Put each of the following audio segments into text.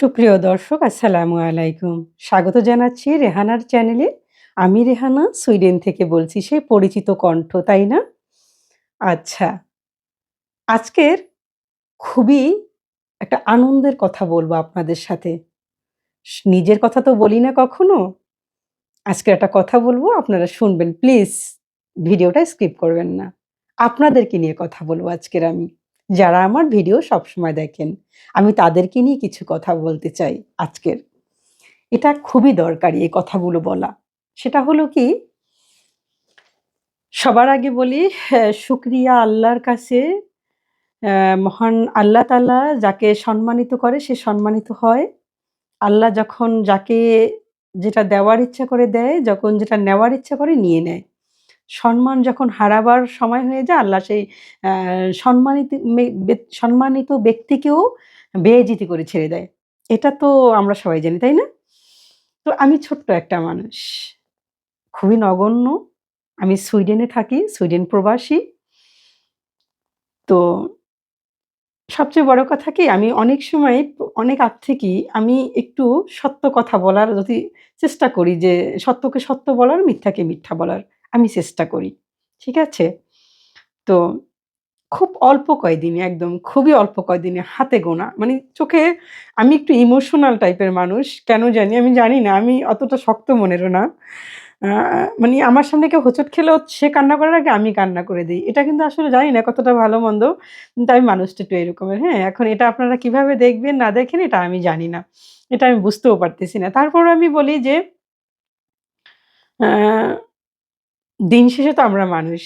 সুপ্রিয় দর্শক, আসসালামু আলাইকুম। স্বাগত জানাচ্ছি রেহানার চ্যানেলে। আমি রেহানা, সুইডেন থেকে বলছি সেই পরিচিত কণ্ঠ, তাই না? আচ্ছা আজকের খুবই একটা আনন্দের কথা বলব আপনাদের সাথে। নিজের কথা তো বলি না কখনো। আজকে একটা কথা বলব, আপনারা শুনবেন। প্লিজ, ভিডিওটা স্কিপ করবেন না। আপনাদেরকে নিয়ে কথা বলব আজকের আমি। যারা আমার ভিডিও সবসময় দেখেন আমি তাদেরকে নিয়ে কিছু কথা বলতে চাই আজকের। এটা খুবই দরকারি এই কথাগুলো বলা। সেটা হলো কি সবার আগে বলি হ্যাঁ, শুক্রিয়া আল্লাহর কাছে মহান আল্লাহ তাআলা যাকে সম্মানিত করে সে সম্মানিত হয়। আল্লাহ যখন যাকে যেটা দেওয়ার ইচ্ছা করে দেয় যখন যেটা নেওয়ার ইচ্ছা করে নিয়ে নেয়। সম্মান যখন হারাবার সময় হয়ে যায়, আল্লাহ সেই সম্মানিত সম্মানিত ব্যক্তিকেও বেইজ্জতি করে ছেড়ে দেয়। এটা তো আমরা সবাই জানি, তাই না? তো আমি ছোট্ট একটা মানুষ। খুবই নগণ্য। আমি সুইডেনে থাকি, সুইডেন প্রবাসী। তো সবচেয়ে বড় কথা কি, আমি অনেক সময় অনেক আগ থেকেই আমি একটু সত্য কথা বলার যদি চেষ্টা করি যে, সত্যকে সত্য বলার, মিথ্যাকে মিথ্যা বলার। আমি চেষ্টা করি, ঠিক আছে? তো খুব অল্প কয়দিনে, একদম খুবই অল্প কয়দিনে হাতে গোনা মানে চোখে আমি একটু ইমোশনাল টাইপের মানুষ, কেন জানি, আমি জানি না, আমি অতটা শক্ত মনেরও না। মানে আমার সামনে কেউ হোঁচট খেলেও সে কান্না করার আগে আমি কান্না করে দিই। এটা কিন্তু আসলে জানি না কতটা ভালো মন্দ, কিন্তু আমি মানুষটা একটু এরকমের হ্যাঁ? এখন এটা আপনারা কীভাবে দেখবেন, না দেখেন, এটা আমি জানি না। এটা আমি বুঝতেও পারতেছি না। তারপর আমি বলি যে দিন শেষে তো আমরা মানুষ।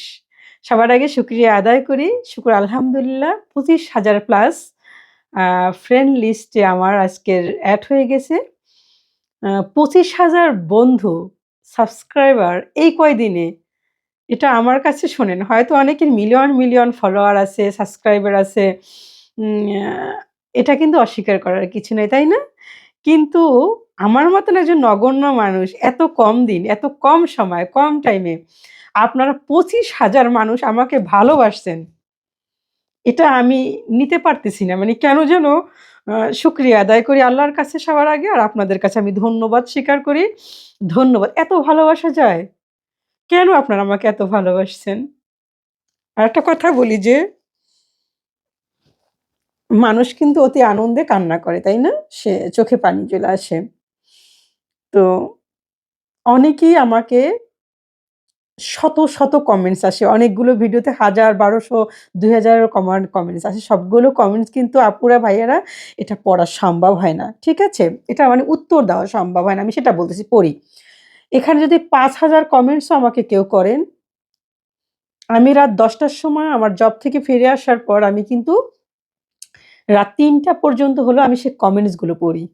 সবার আগে শুক্রিয়া আদায় করি। শুক্র আলহামদুলিল্লাহ। পঁচিশ হাজার প্লাস ফ্রেন্ড লিস্টে আমার আজকের অ্যাড হয়ে গেছে। পঁচিশ হাজার বন্ধু সাবস্ক্রাইবার এই কয়দিনে? এটা আমার কাছে শোনেন, হয়তো অনেকের মিলিয়ন মিলিয়ন ফলোয়ার আছে সাবস্ক্রাইবার আছে। এটা কিন্তু অস্বীকার করার কিছু নেই, তাই না? কিন্তু আমার মতন একজন নগণ্য মানুষ, এত কম দিন, এত কম সময়, কম টাইমে আপনারা পঁচিশ হাজার মানুষ আমাকে ভালোবাসছেন। এটা আমি নিতে পারতেছি না। মানে কেন যেন শুক্রিয়া আদায় করি আল্লাহর কাছে সবার আগে আর আপনাদের কাছে আমি ধন্যবাদ স্বীকার করি। ধন্যবাদ। এত ভালোবাসা যায়? কেন আপনারা আমাকে এত ভালোবাসছেন? আর একটা কথা বলি যে, মানুষ কিন্তু অতি আনন্দে কান্না করে, তাই না? সে চোখে পানি চলে আসে। তো অনেকেই আমাকে শত শত কমেন্টস আসে। অনেকগুলো ভিডিওতে হাজার, বারোশো, দুই হাজার কমেন্ট কমেন্টস আসে। সবগুলো কমেন্টস কিন্তু আপুরা, ভাইয়ারা এটা পড়া সম্ভব হয় না, ঠিক আছে? এটা মানে উত্তর দেওয়া সম্ভব হয় না, আমি সেটা বলতেছি, পড়ি। এখানে যদি পাঁচ হাজার কমেন্টসও আমাকে কেউ করেন, আমি রাত দশটার সময় আমার জব থেকে ফিরে আসার পর আমি কিন্তু রাত তিনটা পর্যন্ত হলো আমি সে কমেন্টসগুলো পড়ি।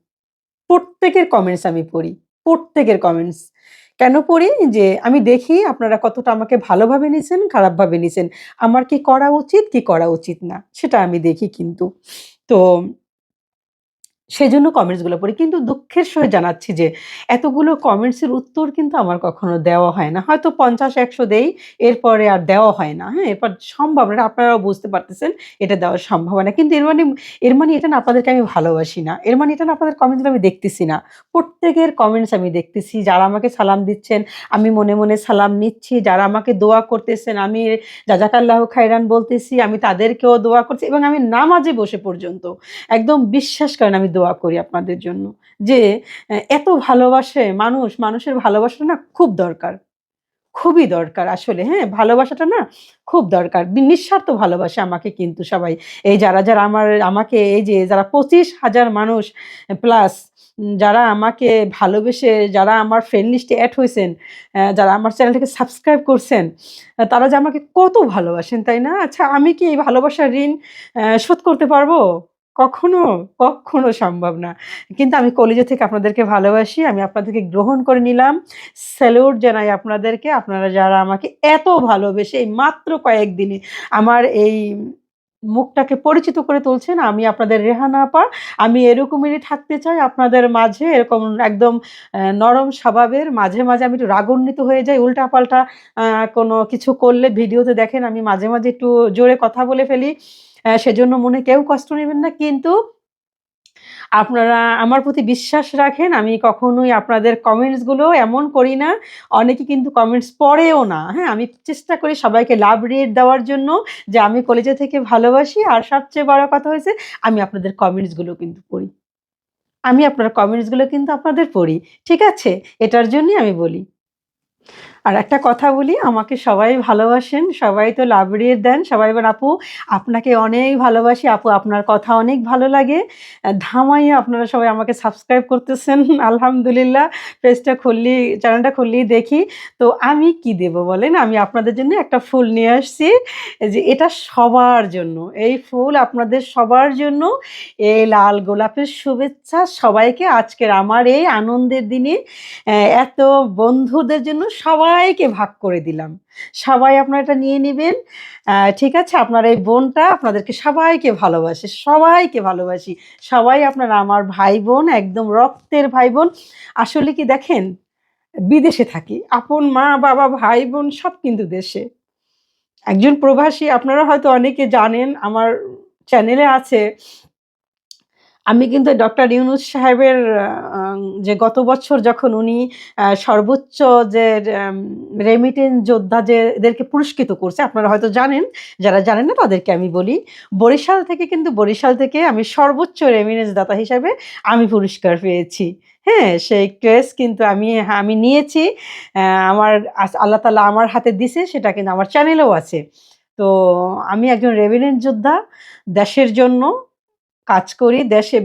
প্রত্যেকের কমেন্টস আমি পড়ি। প্রত্যেকের কমেন্টস কেন পড়ি? যে আমি দেখি আপনারা কতটা আমাকে ভালোভাবে নিছেন, খারাপভাবে নিছেন। আমার কি করা উচিত, কি করা উচিত না, সেটা আমি দেখি কিন্তু। তো সেজন্য কমেন্টসগুলো পড়ি। কিন্তু দুঃখের সঙ্গে জানাচ্ছি যে, এতগুলো কমেন্টসের উত্তর কিন্তু আমার কখনো দেওয়া হয় না। হয়তো পঞ্চাশ, একশো দেই, এরপরে আর দেওয়া হয় না। হ্যাঁ এরপর সম্ভব না। আপনারাও বুঝতে পারতেছেন, এটা দেওয়া সম্ভব না কিন্তু এর মানে এর মানে এটা না আপনাদেরকে আমি ভালোবাসি না। এর মানে এটা না আপনাদের কমেন্টস আমি দেখতেছি না। প্রত্যেকের কমেন্টস আমি দেখতেছি। যারা আমাকে সালাম দিচ্ছেন, আমি মনে মনে সালাম নিচ্ছি। যারা আমাকে দোয়া করতেছেন, আমি জাজাকাল্লাহ খাইরান বলতেছি, আমি তাদেরকেও দোয়া করছি এবং আমি নামাজে বসে পর্যন্ত। একদম বিশ্বাস করেন, আমি দোয়া করি আপনাদের জন্য যে এত ভালোবাসে মানুষ, মানুষের ভালোবাসাটা না খুব দরকার। খুবই দরকার আসলে হ্যাঁ? ভালোবাসাটা না খুব দরকার। নিঃস্বার্থ ভালোবাসে আমাকে কিন্তু সবাই। এই যারা যারা আমার, আমাকে এই যে, যারা পঁচিশ হাজার মানুষ প্লাস যারা আমাকে ভালোবেসে, যারা আমার ফ্রেন্ড লিস্টে অ্যাড হয়েছেন যারা আমার চ্যানেলটাকে সাবস্ক্রাইব করছেন তারা যে আমাকে কত ভালোবাসেন, তাই না? আচ্ছা আমি কি এই ভালোবাসার ঋণ শোধ করতে পারব? কখনো কখনো সম্ভব না। কিন্তু আমি কলেজে থেকে আপনাদেরকে ভালোবাসি, আমি আপনাদেরকে গ্রহণ করে নিলাম। স্যালুট জানাই আপনাদেরকে, আপনারা যারা আমাকে এত ভালোবেসে এই মাত্র কয়েকদিনে আমার এই মুখটাকে পরিচিত করে তুলছেন। আমি আপনাদের রেহানা পা আমি এরকমেরই থাকতে চাই আপনাদের মাঝে, এরকম একদম নরম স্বভাবের, মাঝে মাঝে আমি একটু রাগান্বিত হয়ে যাই, উল্টাপাল্টা কোনো কিছু করলে ভিডিওতে দেখেন আমি মাঝে মাঝে একটু জোরে কথা বলে ফেলি। সেজন্য মনে কেউ কষ্ট নেবেন না, কিন্তু আপনারা আমার প্রতি বিশ্বাস রাখেন। আমি কখনোই আপনাদের কমেন্টসগুলো এমন করি না। অনেকে কিন্তু কমেন্টস পড়েও না। হ্যাঁ? আমি চেষ্টা করি সবাইকে লাভ রেট দেওয়ার জন্য যে আমি কলেজে থেকে ভালোবাসি। আর সবচেয়ে বড় কথা হয়েছে, আমি আপনাদের কমেন্টসগুলো কিন্তু পড়ি। আমি আপনার কমেন্টসগুলো কিন্তু আপনাদের পড়ি। ঠিক আছে? এটার জন্যই আমি বলি। আর একটা কথা বলি, আমাকে সবাই ভালোবাসেন, সবাই তো লাভ দেন। সবাই বলেন, "আপু আপনাকে অনেক ভালোবাসি। আপু আপনার কথা অনেক ভালো লাগে।" আ ধামাইয়া আপনারা সবাই আমাকে সাবস্ক্রাইব করতেছেন। আলহামদুলিল্লাহ। পেজটা খুললি চ্যানেলটা খুললেই দেখি। তো আমি কি দেব বলেন? আমি আপনাদের জন্য একটা ফুল নিয়ে আসছি। যে এটা সবার জন্য। এই ফুল আপনাদের সবার জন্য। এই লাল গোলাপের শুভেচ্ছা সবাইকে আজকের আমার এই আনন্দের দিনে এত বন্ধুদের জন্য সবাইকে ভাগ করে দিলাম। সবাই আপনারা এটা নিয়ে নেবেন ঠিক আছে? আপনার এই বোনটা আপনাদেরকে সবাইকে ভালোবাসে। সবাইকে ভালোবাসি। সবাই আপনারা আমার ভাই-বোন, একদম রক্তের ভাই-বোন। আসলে কি দেখেন, বিদেশে থাকি। আপন মা-বাবা, ভাই-বোন সব কিন্তু দেশে। একজন প্রবাসী আপনারা হয়তো অনেকে জানেন আমার চ্যানেলে আছে। আমি কিন্তু ডক্টর ইউনুস সাহেবের যে গত বছর যখন উনি সর্বোচ্চ যে এম রেমিটেন্স যোদ্ধা যে এদেরকে পুরস্কৃত করছে, আপনারা হয়তো জানেন। যারা জানেন না তাদেরকে আমি বলি। বরিশাল থেকে কিন্তু বরিশাল থেকে আমি সর্বোচ্চ রেমিটেন্স দাতা হিসাবে আমি পুরস্কার পেয়েছি। হ্যাঁ? সেই ক্রেস্ট কিন্তু আমি আমি নিয়েছি। আমার আল্লাহ তাআলা আমার হাতে দিছে, সেটা কিন্তু আমার চ্যানেলেও আছে। তো আমি একজন রেমিটেন্স যোদ্ধা। দেশের জন্য কাজ করি। দেশে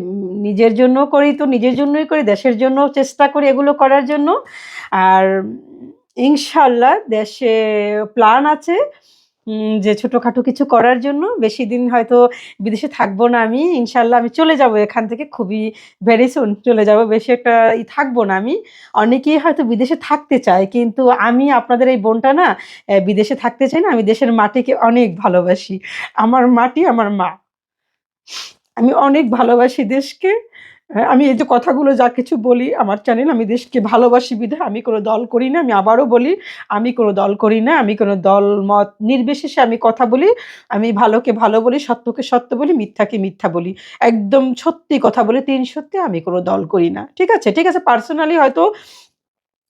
নিজের জন্য করি তো নিজের জন্যই করি। দেশের জন্যও চেষ্টা করি এগুলো করার জন্য। আর ইনশাল্লাহ দেশে প্ল্যান আছে যে ছোটখাটো কিছু করার জন্য। বেশি দিন হয়তো বিদেশে থাকব না আমি। ইনশাল্লাহ আমি চলে যাব এখান থেকে খুবই ভেরি সুন চলে যাব। বেশি একটা ই থাকব না আমি। অনেকেই হয়তো বিদেশে থাকতে চায়। কিন্তু আমি আপনাদের এই বোনটা না বিদেশে থাকতে চাই না। আমি দেশের মাটিকে অনেক ভালোবাসি। আমার মাটি, আমার মা। আমি অনেক ভালোবাসি দেশকে। হ্যাঁ, আমি এই যে কথাগুলো যা কিছু বলি আমার চ্যানেল আমি দেশকে ভালোবাসি বিধায় আমি কোনো দল করি না। আমি আবারও বলি, আমি কোনো দল করি না। আমি কোনো দল মত নির্বিশেষে আমি কথা বলি। আমি ভালোকে ভালো বলি, সত্যকে সত্য বলি, মিথ্যাকে মিথ্যা বলি। একদম সত্যি কথা বলি, ৩ সত্যি আমি কোনো দল করি না। ঠিক আছে? ঠিক আছে পার্সোনালি হয়তো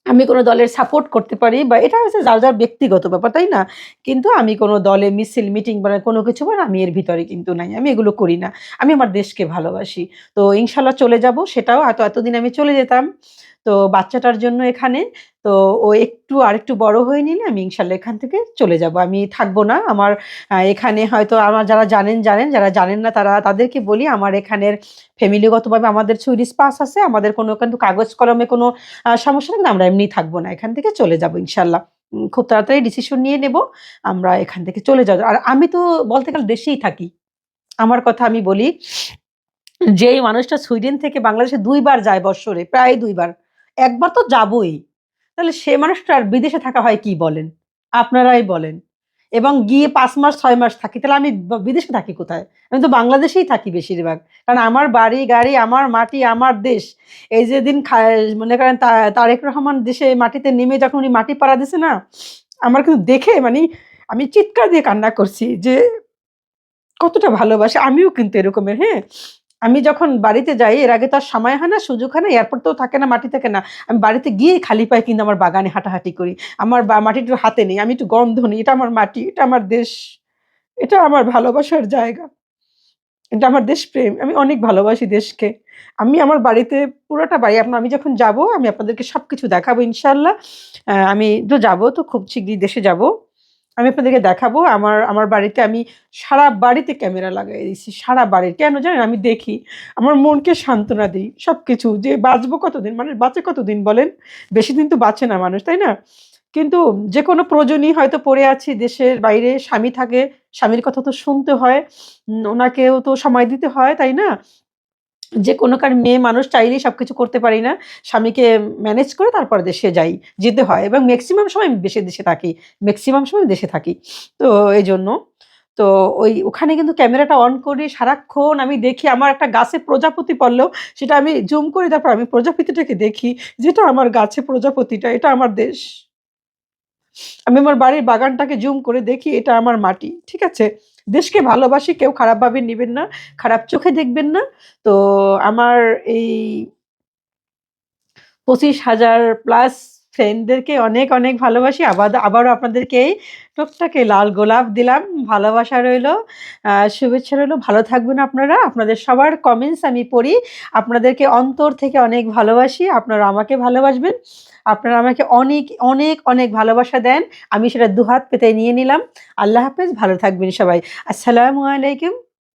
আমি কোনো দলের সাপোর্ট করতে পারি বা এটা হচ্ছে যার, যার ব্যক্তিগত ব্যাপার, তাই না? কিন্তু আমি কোনো দলে মিছিল, মিটিং বা কোনো কিছু বা আমি এর ভিতরে কিন্তু নাই। আমি এগুলো করি না। আমি আমার দেশকে ভালোবাসি। তো ইনশাল্লাহ চলে যাব সেটাও এত এতদিন আমি চলে যেতাম। তো বাচ্চাটার জন্য এখানে। তো ও একটু আরেকটু বড় হয়ে নিলে আমি ইনশাল্লাহ এখান থেকে চলে যাব। আমি থাকব না। আমার এখানে হয়তো আমার যারা জানেন, জানেন। যারা জানেন না তারা তাদেরকে বলি আমার এখানের ফ্যামিলিগতভাবে আমাদের সুইডিশ পাস আছে। আমাদের কোনো কিন্তু কাগজ কলমে কোনো সমস্যা নেই। আমরা এমনি থাকব না। এখান থেকে চলে যাব ইনশাল্লাহ খুব তাড়াতাড়ি ডিসিশন নিয়ে নেব। আমরা এখান থেকে চলে যাব। আর আমি তো বলতে গেলে দেশেই থাকি। আমার কথা আমি বলি। যেই মানুষটা সুইডেন থেকে বাংলাদেশে দুইবার যায় বৎসরে, প্রায় ২ বার। একবার তো যাবোই। তাহলে সে মানুষটার বিদেশে থাকা হয় কি বলেন? আপনারাই বলেন। এবং গিয়ে পাঁচ মাস ছয় মাস থাকি। তাহলে আমি বিদেশে থাকি কোথায়? আমি তো বাংলাদেশেই থাকি বেশিরভাগ। কারণ আমার বাড়ি, গাড়ি, আমার মাটি, আমার দেশ। এই যেদিন খা মনে করেন তারেক রহমান দেশে মাটিতে নেমে যখন উনি মাটি পাড়া দিছে না? আমার কিন্তু দেখে মানে আমি চিৎকার দিয়ে কান্না করছি যে কতটা ভালোবাসে। আমিও কিন্তু এরকমের, হ্যাঁ? আমি যখন বাড়িতে যাই এর আগে তো আর সময় হয় না, সুযোগ হয় না, এয়ারপোর্ট তো থাকে না, মাটি থাকে না। আমি বাড়িতে গিয়েই খালি পায়ে কিন্তু আমার বাগানে হাঁটাহাঁটি করি। আমার মাটিটা হাতে নেই। আমি একটু গন্ধ নিই। এটা আমার মাটি, এটা আমার দেশ। এটা আমার ভালোবাসার জায়গা। এটা আমার দেশ প্রেম আমি অনেক ভালোবাসি দেশকে। আমি আমার বাড়িতে পুরোটা বাড়ি আপনার আমি যখন যাব আমি আপনাদেরকে সব কিছু দেখাবো ইনশাল্লাহ আমি তো যাব তো খুব শিগগিরই দেশে যাব। আমি আপনাদেরকে দেখাবো। আমার আমার বাড়িতে আমি সারা বাড়িতে ক্যামেরা লাগাই দিয়েছি। সারা বাড়ির। কেন জানেন? আমি দেখি। আমার মনকে সান্ত্বনা দিই সব কিছু যে বাঁচবো কতদিন? মানুষ বাঁচে কতদিন বলেন? বেশি দিন তো বাঁচে না মানুষ, তাই না? কিন্তু যে কোনো প্রয়োজনেই হয়তো পড়ে আছি দেশের বাইরে, স্বামী থাকে। স্বামীর কথা তো শুনতে হয়। ওনাকেও তো সময় দিতে হয়, তাই না? যে কোনোকার মেয়ে মানুষ চাইলেই সব কিছু করতে পারি না। স্বামীকে ম্যানেজ করে তারপরে দেশে যাই। যেতে হয় এবং ম্যাক্সিমাম সময় বেশি দেশে থাকি। ম্যাক্সিমাম সময় দেশে থাকি। তো এই জন্য তো ওই ওখানে কিন্তু ক্যামেরাটা অন করে সারাক্ষণ আমি দেখি আমার একটা গাছে প্রজাপতি পড়লেও সেটা আমি জুম করি তারপর আমি প্রজাপতিটাকে দেখি যেটা আমার গাছে প্রজাপতিটা, এটা আমার দেশ। আমি আমার বাড়ির বাগানটাকে জুম করে দেখি এটা আমার মাটি। ঠিক আছে? দেশকে ভালোবাসি, কেউ খারাপভাবে নেবেন না, খারাপ চোখে দেখবেন না। তো আমার এই পঁচিশ হাজার প্লাস ফ্রেন্ডদেরকে অনেক অনেক ভালোবাসি। আবার, আবারও আপনাদেরকে টুকটাকে লাল গোলাপ দিলাম, ভালোবাসা রইল শুভেচ্ছা রইল, ভালো থাকবেন আপনারা। আপনাদের সবার কমেন্টস আমি পড়ি। আপনাদেরকে অন্তর থেকে অনেক ভালোবাসি, আপনারা আমাকে ভালোবাসবেন। আপনারা আমাকে অনেক অনেক অনেক ভালোবাসা দেন। আমি সেটা দুহাত পেতে নিয়ে নিলাম। আল্লাহ হাফেজ, ভালো থাকবেন সবাই। আসসালামু আলাইকুম।